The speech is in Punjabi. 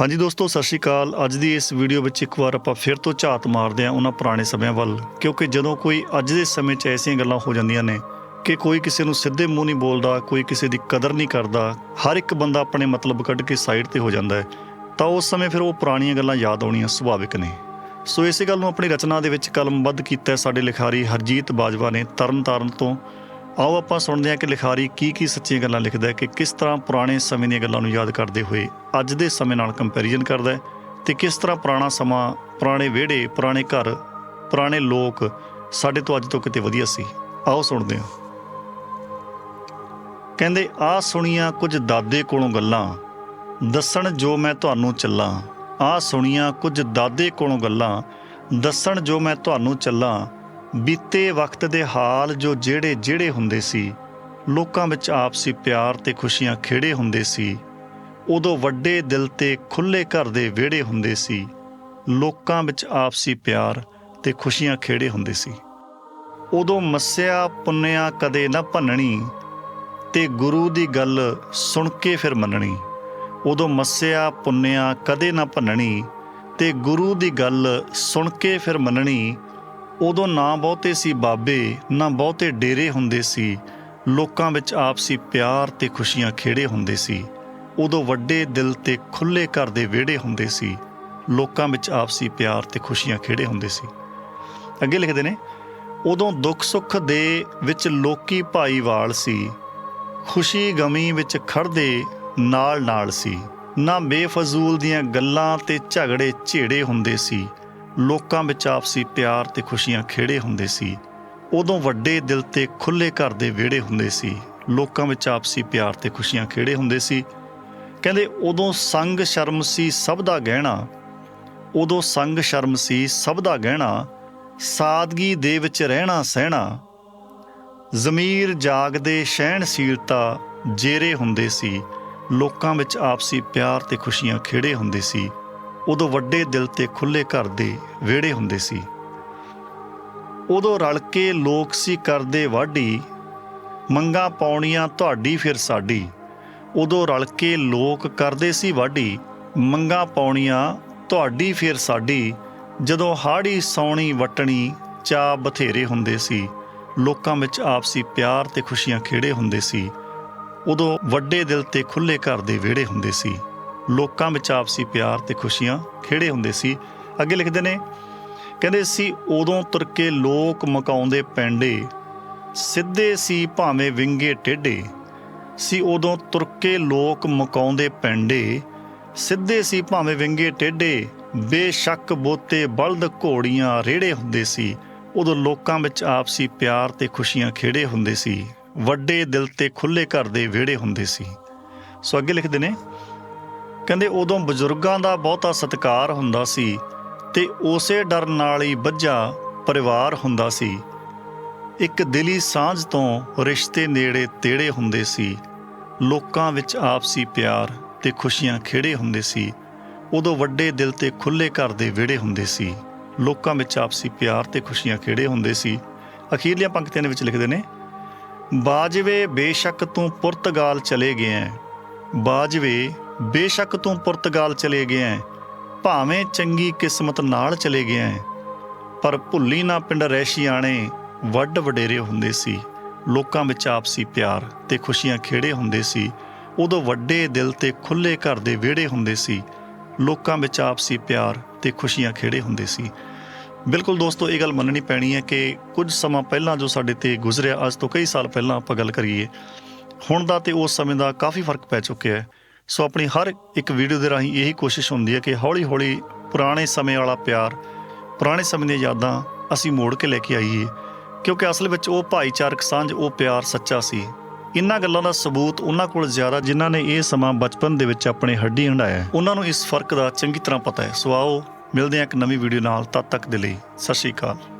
ਹਾਂਜੀ ਦੋਸਤੋ, ਸਤਿ ਸ਼੍ਰੀ ਅਕਾਲ। ਅੱਜ ਦੀ ਇਸ ਵੀਡੀਓ ਵਿੱਚ ਇੱਕ ਵਾਰ ਆਪਾਂ ਫਿਰ ਤੋਂ ਝਾਤ ਮਾਰਦੇ ਹਾਂ ਉਹਨਾਂ ਪੁਰਾਣੇ ਸਮਿਆਂ ਵੱਲ, ਕਿਉਂਕਿ ਜਦੋਂ ਕੋਈ ਅੱਜ ਦੇ ਸਮੇਂ 'ਚ ਐਸੀਆਂ ਗੱਲਾਂ ਹੋ ਜਾਂਦੀਆਂ ਨੇ ਕਿ ਕੋਈ ਕਿਸੇ ਨੂੰ ਸਿੱਧੇ ਮੂੰਹ ਨਹੀਂ ਬੋਲਦਾ, ਕੋਈ ਕਿਸੇ ਦੀ ਕਦਰ ਨਹੀਂ ਕਰਦਾ, ਹਰ ਇੱਕ ਬੰਦਾ ਆਪਣੇ ਮਤਲਬ ਕੱਢ ਕੇ ਸਾਈਡ ਤੇ ਹੋ ਜਾਂਦਾ ਹੈ, ਤਾਂ ਉਸ ਸਮੇਂ ਫਿਰ ਉਹ ਪੁਰਾਣੀਆਂ ਗੱਲਾਂ ਯਾਦ ਆਉਣੀਆਂ ਸੁਭਾਵਿਕ ਨੇ। ਸੋ ਇਸੇ ਗੱਲ ਨੂੰ ਆਪਣੀ ਰਚਨਾ ਦੇ ਵਿੱਚ ਕਲਮਬੱਧ ਕੀਤਾ ਸਾਡੇ ਲਿਖਾਰੀ ਹਰਜੀਤ ਬਾਜਵਾ ਨੇ ਤਰਨਤਾਰਨ ਤੋਂ। ਆਓ ਆਪਾਂ ਸੁਣਦੇ ਹਾਂ ਕਿ ਲਿਖਾਰੀ ਕੀ ਕੀ ਸੱਚੀਆਂ ਗੱਲਾਂ ਲਿਖਦਾ ਹੈ ਕਿ ਕਿਸ ਤਰ੍ਹਾਂ ਪੁਰਾਣੇ ਸਮੇਂ ਦੀਆਂ ਗੱਲਾਂ ਨੂੰ ਯਾਦ ਕਰਦੇ ਹੋਏ ਅੱਜ ਦੇ ਸਮੇਂ ਨਾਲ ਕੰਪੈਰੀਜ਼ਨ ਕਰਦਾ ਹੈ ਤੇ ਕਿਸ ਤਰ੍ਹਾਂ ਪੁਰਾਣਾ ਸਮਾਂ, ਪੁਰਾਣੇ ਵਿਹੜੇ, ਪੁਰਾਣੇ ਘਰ, ਪੁਰਾਣੇ ਲੋਕ ਸਾਡੇ ਤੋਂ ਅੱਜ ਤੋਂ ਕਿਤੇ ਵਧੀਆ ਸੀ। ਆਓ ਸੁਣਦੇ ਹਾਂ। ਕਹਿੰਦੇ, ਆ ਸੁਣੀਆਂ ਕੁਝ ਦਾਦੇ ਕੋਲੋਂ ਗੱਲਾਂ, ਦੱਸਣ ਜੋ ਮੈਂ ਤੁਹਾਨੂੰ ਚੱਲਾਂ। ਆ ਸੁਣੀਆਂ ਕੁਝ ਦਾਦੇ ਕੋਲੋਂ ਗੱਲਾਂ, ਦੱਸਣ ਜੋ ਮੈਂ ਤੁਹਾਨੂੰ ਚੱਲਾਂ। ਬੀਤੇ ਵਕਤ ਦੇ ਹਾਲ ਜੋ ਜਿਹੜੇ ਜਿਹੜੇ ਹੁੰਦੇ ਸੀ, ਲੋਕਾਂ ਵਿੱਚ ਆਪਸੀ ਪਿਆਰ ਤੇ ਖੁਸ਼ੀਆਂ ਖੇੜੇ ਹੁੰਦੇ ਸੀ, ਉਦੋਂ ਵੱਡੇ ਦਿਲ ਤੇ ਖੁੱਲੇ ਘਰ ਦੇ ਵਿਹੜੇ ਹੁੰਦੇ ਸੀ, ਲੋਕਾਂ ਵਿੱਚ ਆਪਸੀ ਪਿਆਰ ਤੇ ਖੁਸ਼ੀਆਂ ਖੇੜੇ ਹੁੰਦੇ ਸੀ। ਉਦੋਂ ਮੱਸਿਆ ਪੁੰਨਿਆ ਕਦੇ ਨਾ ਭੰਨਣੀ ਤੇ ਗੁਰੂ ਦੀ ਗੱਲ ਸੁਣ ਕੇ ਫਿਰ ਮੰਨਣੀ। ਉਦੋਂ ਮੱਸਿਆ ਪੁੰਨਿਆ ਕਦੇ ਨਾ ਭੰਨਣੀ ਤੇ ਗੁਰੂ ਦੀ ਗੱਲ ਸੁਣ ਕੇ ਫਿਰ ਮੰਨਣੀ ਉਦੋਂ ਨਾ ਬਹੁਤੇ ਸੀ ਬਾਬੇ, ਨਾ ਬਹੁਤੇ ਡੇਰੇ ਹੁੰਦੇ ਸੀ। ਲੋਕਾਂ ਵਿੱਚ ਆਪਸੀ ਪਿਆਰ ਤੇ ਖੁਸ਼ੀਆਂ ਖੇੜੇ ਹੁੰਦੇ ਸੀ। ਉਦੋਂ ਵੱਡੇ ਦਿਲ ਤੇ ਖੁੱਲੇ ਘਰ ਦੇ ਵਿਹੜੇ ਹੁੰਦੇ ਸੀ। ਲੋਕਾਂ ਵਿੱਚ ਆਪਸੀ ਪਿਆਰ ਤੇ ਖੁਸ਼ੀਆਂ ਖੇੜੇ ਹੁੰਦੇ ਸੀ। ਅੱਗੇ ਲਿਖਦੇ ਨੇ, ਉਦੋਂ ਦੁੱਖ ਸੁੱਖ ਦੇ ਵਿੱਚ ਲੋਕੀ ਭਾਈਵਾਲ ਸੀ। ਖੁਸ਼ੀ ਗਮੀ ਵਿੱਚ ਖੜਦੇ ਨਾਲ ਨਾਲ ਸੀ। ਨਾ ਬੇਫਜ਼ੂਲ ਦੀਆਂ ਗੱਲਾਂ ਤੇ ਝਗੜੇ ਝੇੜੇ ਹੁੰਦੇ ਸੀ। ਲੋਕਾਂ ਵਿੱਚ ਆਪਸੀ ਪਿਆਰ ਤੇ ਖੁਸ਼ੀਆਂ ਖੇੜੇ ਹੁੰਦੇ ਸੀ। ਉਦੋਂ ਵੱਡੇ ਦਿਲ ਤੇ ਖੁੱਲੇ ਘਰ ਦੇ ਵਿਹੜੇ ਹੁੰਦੇ ਸੀ। ਲੋਕਾਂ ਵਿੱਚ ਆਪਸੀ ਪਿਆਰ ਤੇ ਖੁਸ਼ੀਆਂ ਖੇੜੇ ਹੁੰਦੇ ਸੀ। ਕਹਿੰਦੇ, ਉਦੋਂ ਸੰਗ ਸ਼ਰਮ ਸੀ ਸਭ ਦਾ ਗਹਿਣਾ। ਉਦੋਂ ਸੰਗ ਸ਼ਰਮ ਸੀ ਸਭ ਦਾ ਗਹਿਣਾ। ਸਾਦਗੀ ਦੇ ਵਿੱਚ ਰਹਿਣਾ ਸਹਿਣਾ। ਜ਼ਮੀਰ ਜਾਗਦੇ ਸਹਿਣਸ਼ੀਲਤਾ ਜੇਰੇ ਹੁੰਦੇ ਸੀ। ਲੋਕਾਂ ਵਿੱਚ ਆਪਸੀ ਪਿਆਰ ਤੇ ਖੁਸ਼ੀਆਂ ਖੇੜੇ ਹੁੰਦੇ ਸੀ। ਉਦੋਂ ਵੱਡੇ ਦਿਲ ਤੇ ਖੁੱਲੇ ਘਰ ਦੇ ਵਿਹੜੇ ਹੁੰਦੇ ਸੀ। ਉਦੋਂ ਰਲ ਕੇ ਲੋਕ ਸੀ ਕਰਦੇ ਵਾਢੀ, ਮੰਗਾ ਪਾਉਣੀਆਂ ਤੁਹਾਡੀ ਫਿਰ ਸਾਡੀ। ਉਦੋਂ ਰਲ ਕੇ ਲੋਕ ਕਰਦੇ ਸੀ ਵਾਢੀ, ਮੰਗਾ ਪਾਉਣੀਆਂ ਤੁਹਾਡੀ ਫਿਰ ਸਾਡੀ। ਜਦੋਂ ਹਾੜੀ ਸੌਣੀ ਵਟਣੀ ਚਾ ਬਥੇਰੇ ਹੁੰਦੇ ਸੀ। ਲੋਕਾਂ ਵਿੱਚ ਆਪਸੀ ਪਿਆਰ ਤੇ ਖੁਸ਼ੀਆਂ ਖੇੜੇ ਹੁੰਦੇ ਸੀ। ਉਦੋਂ ਵੱਡੇ ਦਿਲ ਤੇ ਖੁੱਲੇ ਘਰ ਦੇ ਵਿਹੜੇ ਹੁੰਦੇ ਸੀ। ਲੋਕਾਂ ਵਿੱਚ ਆਪਸੀ ਪਿਆਰ ਤੇ ਖੁਸ਼ੀਆਂ ਖੇੜੇ ਹੁੰਦੇ ਸੀ। ਅੱਗੇ ਲਿਖਦੇ ਨੇ, ਕਹਿੰਦੇ ਸੀ, ਉਦੋਂ ਤੁਰ ਕੇ ਲੋਕ ਮਕਾਉਂਦੇ ਪੈਂਡੇ, ਸਿੱਧੇ ਸੀ ਭਾਵੇਂ ਵਿੰਗੇ ਟੇਢੇ, ਸੀ ਉਦੋਂ ਤੁਰ ਕੇ ਲੋਕ ਮਕਾਉਂਦੇ ਪੈਂਡੇ, ਸਿੱਧੇ ਸੀ ਭਾਵੇਂ ਵਿੰਗੇ ਟੇਢੇ, ਬੇਸ਼ੱਕ ਬੋਤੇ ਬਲਦ ਘੋੜੀਆਂ ਰੇੜੇ ਹੁੰਦੇ ਸੀ, ਉਦੋਂ ਲੋਕਾਂ ਵਿੱਚ ਆਪਸੀ ਪਿਆਰ ਤੇ ਖੁਸ਼ੀਆਂ ਖੇੜੇ ਹੁੰਦੇ ਸੀ, ਵੱਡੇ ਦਿਲ ਤੇ ਖੁੱਲੇ ਘਰ ਦੇ ਵਿਹੜੇ ਹੁੰਦੇ ਸੀ। ਸੋ ਅੱਗੇ ਲਿਖਦੇ ਨੇ ਕਹਿੰਦੇ ਉਦੋਂ ਬਜ਼ੁਰਗਾਂ ਦਾ ਬਹੁਤਾ ਸਤਿਕਾਰ ਹੁੰਦਾ ਸੀ ਤੇ ਉਸੇ ਡਰ ਨਾਲ ਹੀ ਬੱਝਾ ਪਰਿਵਾਰ ਹੁੰਦਾ ਸੀ। ਇੱਕ ਦਿਲੀ ਸਾਂਝ ਤੋਂ ਰਿਸ਼ਤੇ ਨੇੜੇ ਤੇੜੇ ਹੁੰਦੇ ਸੀ। ਲੋਕਾਂ ਵਿੱਚ ਆਪਸੀ ਪਿਆਰ ਤੇ ਖੁਸ਼ੀਆਂ ਖੇੜੇ ਹੁੰਦੇ ਸੀ। ਉਦੋਂ ਵੱਡੇ ਦਿਲ ਤੇ ਖੁੱਲੇ ਘਰ ਦੇ ਵਿਹੜੇ ਹੁੰਦੇ ਸੀ। ਲੋਕਾਂ ਵਿੱਚ ਆਪਸੀ ਪਿਆਰ ਤੇ ਖੁਸ਼ੀਆਂ ਖੇੜੇ ਹੁੰਦੇ ਸੀ। ਅਖੀਰਲੀਆਂ ਪੰਕਤੀਆਂ ਦੇ ਵਿੱਚ ਲਿਖਦੇ ਨੇ, ਬਾਜਵੇ ਬੇਸ਼ੱਕ ਤੂੰ ਪੁਰਤਗਾਲ ਚਲੇ ਗਿਆ ਬਾਜਵੇ ਬੇਸ਼ੱਕ ਤੂੰ ਪੁਰਤਗਾਲ ਚਲੇ ਗਿਆ ਹੈ। ਭਾਵੇਂ ਚੰਗੀ ਕਿਸਮਤ ਨਾਲ ਚਲੇ ਗਿਆ ਹੈ। ਪਰ ਭੁੱਲੀ ਨਾ ਪਿੰਡ ਰੈਸ਼ੀਆਣੇ ਵੱਡ ਵਡੇਰੇ ਹੁੰਦੇ ਸੀ, ਲੋਕਾਂ ਵਿੱਚ ਆਪਸੀ ਪਿਆਰ ਤੇ ਖੁਸ਼ੀਆਂ ਖੇੜੇ ਹੁੰਦੇ ਸੀ, ਉਦੋਂ ਵੱਡੇ ਦਿਲ ਤੇ ਖੁੱਲੇ ਘਰ ਦੇ ਵਿਹੜੇ ਹੁੰਦੇ ਸੀ, ਲੋਕਾਂ ਵਿੱਚ ਆਪਸੀ ਪਿਆਰ ਤੇ ਖੁਸ਼ੀਆਂ ਖੇੜੇ ਹੁੰਦੇ ਸੀ ਬਿਲਕੁਲ ਦੋਸਤੋ, ਇਹ ਗੱਲ ਮੰਨਣੀ ਪੈਣੀ ਹੈ ਕਿ ਕੁਝ ਸਮਾਂ ਪਹਿਲਾਂ ਜੋ ਸਾਡੇ ਤੇ ਗੁਜ਼ਰਿਆ, ਅੱਜ ਤੋਂ ਕਈ ਸਾਲ ਪਹਿਲਾਂ ਆਪਾਂ ਗੱਲ ਕਰੀਏ, ਹੁਣ ਦਾ ਤੇ ਉਸ ਸਮੇਂ ਦਾ ਕਾਫੀ ਫ਼ਰਕ ਪੈ ਚੁੱਕਿਆ ਹੈ ਸੋ ਆਪਣੀ ਹਰ ਇੱਕ ਵੀਡੀਓ ਦੇ ਰਾਹੀਂ ਇਹੀ ਕੋਸ਼ਿਸ਼ ਹੁੰਦੀ ਹੈ ਕਿ ਹੌਲੀ-ਹੌਲੀ ਪੁਰਾਣੇ ਸਮੇਂ ਵਾਲਾ ਪਿਆਰ, ਪੁਰਾਣੇ ਸਮੇਂ ਦੀਆਂ ਯਾਦਾਂ ਅਸੀਂ ਮੋੜ ਕੇ ਲੈ ਕੇ ਆਈਏ, ਕਿਉਂਕਿ ਅਸਲ ਵਿੱਚ ਉਹ ਭਾਈਚਾਰਕ ਸਾਂਝ, ਉਹ ਪਿਆਰ ਸੱਚਾ ਸੀ। ਇਨ੍ਹਾਂ ਗੱਲਾਂ ਦਾ ਸਬੂਤ ਉਹਨਾਂ ਕੋਲ ਜ਼ਿਆਦਾ ਜਿਨ੍ਹਾਂ ਨੇ ਇਹ ਸਮਾਂ ਬਚਪਨ ਦੇ ਵਿੱਚ ਆਪਣੇ ਹੱਡੀ ਹੰਡਾਇਆ ਉਹਨਾਂ ਨੂੰ ਇਸ ਫ਼ਰਕ ਦਾ ਚੰਗੀ ਤਰ੍ਹਾਂ ਪਤਾ ਹੈ। ਸੋ ਆਓ, ਮਿਲਦੇ ਹਾਂ ਇੱਕ ਨਵੀਂ ਵੀਡੀਓ ਨਾਲ ਤਦ ਤੱਕ ਦੇ ਲਈ। ਸਤਿ ਸ਼੍ਰੀ ਅਕਾਲ।